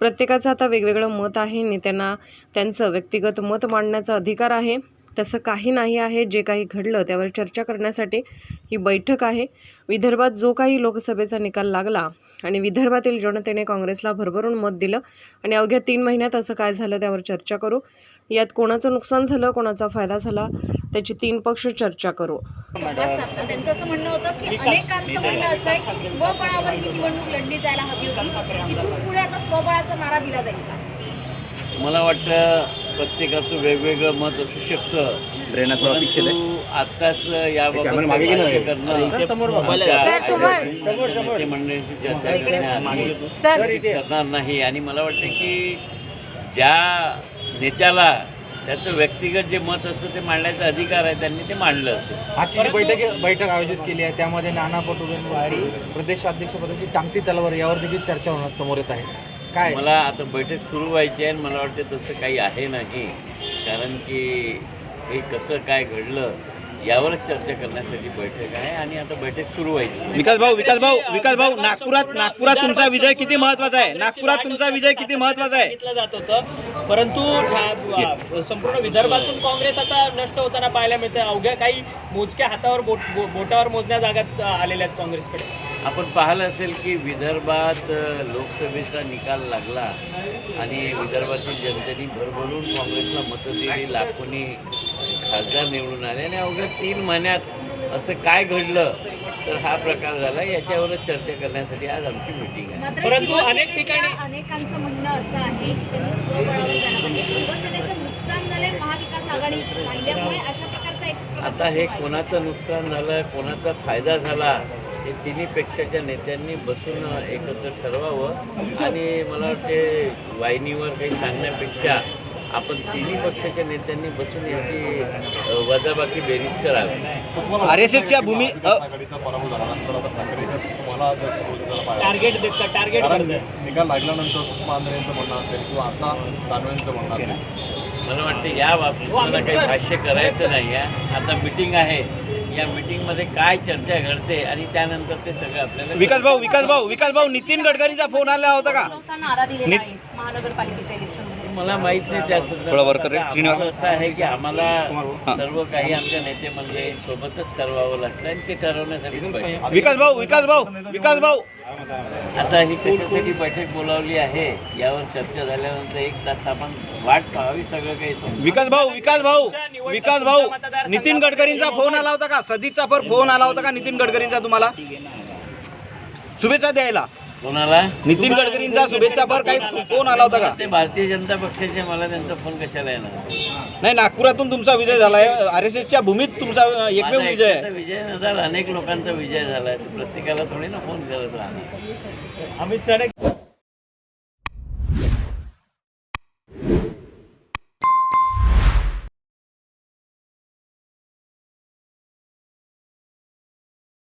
प्रत्येकाचं आता वेगवेगळं मत आहे नेत्यांना त्यांचं व्यक्तिगत मत मांडण्याचा अधिकार आहे. तसं काही नाही आहे जे काही घडलं त्यावर चर्चा करण्यासाठी ही बैठक आहे. विदर्भात जो काही लोकसभेचा निकाल लागला आणि विदर्भातील जनतेने काँग्रेसला भरभरून मत दिलं आणि अवघ्या तीन महिन्यात असं काय झालं त्यावर चर्चा करू. यात कोणाचं नुकसान झालं कोणाचा फायदा झाला त्याची तीन पक्ष चर्चा करू. त्यांचं असं म्हणणं होतं की अनेकांचं म्हणणं असं आहे की स्वबळावर ही निवडणूक लढली जायला हवी होती. इथून पुढे आता स्वबळाचा नारा दिला जाईल का? मला वाटतं प्रत्येकाचं वेगवेगळं मत असू शकतं. परंतु आत्ताच याबाबत चर्चा सर करणार नाही. आणि मला वाटतं की ज्या नेत्याला त्याचं व्यक्तिगत जे मत असतं ते मांडण्याचा अधिकार आहे त्यांनी ते मांडलं असेल आजची जी बैठक बैठक आयोजित केली आहे त्यामध्ये नाना पटोलेंवरती प्रदेशाध्यक्षपदाची टांगती तलवार यावर देखील चर्चा होणार समोर येत आहे. काय? मला आता बैठक सुरू व्हायची आहे आणि मला वाटतं तसं काही आहे नाही. कारण की हे कसं काय घडलं यावरच चर्चा करण्यासाठी बैठक आहे आणि आता बैठक सुरू व्हायची आहे. विकास भाऊ विकास भाऊ विकास भाऊ नागपुरात नागपुरात तुमचा विजय किती महत्त्वाचा आहे? नागपुरात तुमचा विजय किती महत्त्वाचा आहे? जात होतं. परंतु संपूर्ण विदर्भातून काँग्रेस आता नष्ट होताना पाहायला मिळते अवघ्या काही मोजक्या हातावर बोटावर मोजण्या जागात आलेल्या आहेत काँग्रेसकडे. आपण पाहिलं असेल की विदर्भात लोकसभेचा निकाल लागला आणि विदर्भातील जनतेने भरभरून काँग्रेसला मतं दिली. लाखोनी खासदार निवडून आले आणि अवघ्या तीन महिन्यात असं काय घडलं तर हा प्रकार झाला. याच्यावरच चर्चा करण्यासाठी आज आमची मिटिंग आहे. परंतु अनेक ठिकाणी- अनेकांचं म्हणणं असं आहे आता हे कोणाचं नुकसान झालं कोणाचा फायदा झाला हे तिन्ही पेक्षाच्या नेत्यांनी बसून एकत्र ठरवावं. आणि मला वाटते वाहिनीवर काही सांगण्यापेक्षा आपण तिन्ही पक्षाच्या नेत्यांनी बसून याची वजाबाकी बेरीज करावी. आर एस एसच्या भूमी टार्गेट देतात टार्गेट निकाल लागल्यानंतर सुषमा आंध्रेंचं म्हणणं असेल किंवा आता दानवेंचं म्हणणं असेल. मला वाटते या बाबतीत मला काही भाष्य करायचं नाही आहे आता मिटिंग आहे. या मिटिंगमध्ये काय चर्चा घडते आणि त्यानंतर ते सगळं आपल्याला विकास भाऊ विकास भाऊ विकास भाऊ नितीन गडकरींचा फोन आला होता का? नारा दिलेला नित- आहे महानगरपालिकेच्या इलेक्शनमध्ये मला माहीत नाही त्या असं आहे की आम्हाला. सर्व काही आमच्या नेते मंडळी सोबतच ठरवावं लागतं आणि ते ठरवण्यासाठी. विकास भाऊ विकास भाऊ विकास भाऊ. आता ही कशासाठी बैठक बोलावली आहे? यावर चर्चा झाल्यानंतर एक तास आपण वाट पाहावी सगळं काही. विकास भाऊ विकास भाऊ विकास भाऊ नितीन गडकरींचा फोन आला होता का? सदीचा फोन आला होता का नितीन गडकरींचा तुम्हाला? शुभेच्छा द्यायला. कोणाला? नितीन गडकरींचा शुभेच्छा पर काही फोन आला होता का? ते भारतीय जनता पक्षाचे मला त्यांचा फोन कशाला येणार? नाही नागपुरातून तुमचा विजय झालाय. आर एस एसच्या भूमीत तुमचा एकमेव माझा विजय आहे. विजय न झाला अनेक लोकांचा विजय झाला प्रत्येकाला थोडी ना फोन करत राहणार. अमित सर